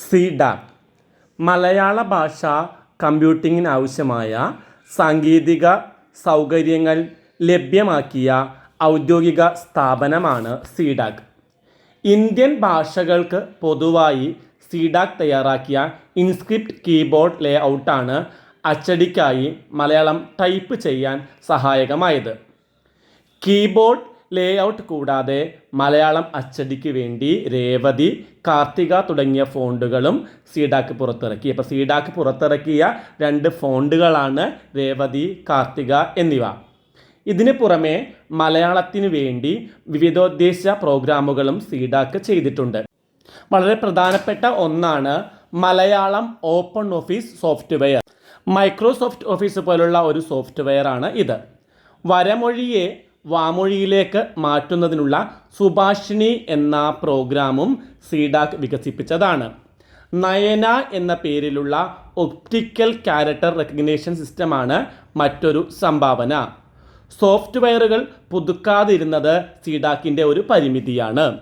സിഡാക് മലയാള ഭാഷ കമ്പ്യൂട്ടിങ്ങിന് ആവശ്യമായ സാങ്കേതിക സൗകര്യങ്ങൾ ലഭ്യമാക്കിയ ഔദ്യോഗിക സ്ഥാപനമാണ് സിഡാക് ഇന്ത്യൻ ഭാഷകൾക്ക് പൊതുവായി സിഡാക് തയ്യാറാക്കിയ ഇൻസ്ക്രിപ്റ്റ് കീബോർഡ് ലേഔട്ടാണ് അച്ചടിക്കായി മലയാളം ടൈപ്പ് ചെയ്യാൻ സഹായകമായത്. കീബോർഡ് ലേഔട്ട് കൂടാതെ മലയാളം അച്ചടിക്ക് വേണ്ടി രേവതി കാർത്തിക തുടങ്ങിയ ഫോണ്ടുകളും സീഡാക്ക് പുറത്തിറക്കി. അപ്പോൾ സീഡാക്ക് പുറത്തിറക്കിയ രണ്ട് ഫോണ്ടുകളാണ് രേവതി കാർത്തിക എന്നിവ. ഇതിന് പുറമെ മലയാളത്തിന് വേണ്ടി വിവിധോദ്ദേശ പ്രോഗ്രാമുകളും സീഡാക്ക് ചെയ്തിട്ടുണ്ട്. വളരെ പ്രധാനപ്പെട്ട ഒന്നാണ് Malayalam open office software. Microsoft office പോലുള്ള ഒരു സോഫ്റ്റ്വെയർ ആണ് ഇത്. വരമൊഴിയെ വാമൊഴിയിലേക്ക് മാറ്റുന്നതിനുള്ള സുഭാഷിണി എന്ന പ്രോഗ്രാമും സീഡാക് വികസിപ്പിച്ചതാണ്. നയന എന്ന പേരിലുള്ള ഒപ്റ്റിക്കൽ ക്യാരക്ടർ റെക്കഗ്നേഷൻ സിസ്റ്റമാണ് മറ്റൊരു സംഭാവന. സോഫ്റ്റ്വെയറുകൾ പുതുക്കാതിരുന്നത് സീഡാക്കിന്റെ ഒരു പരിമിതിയാണ്.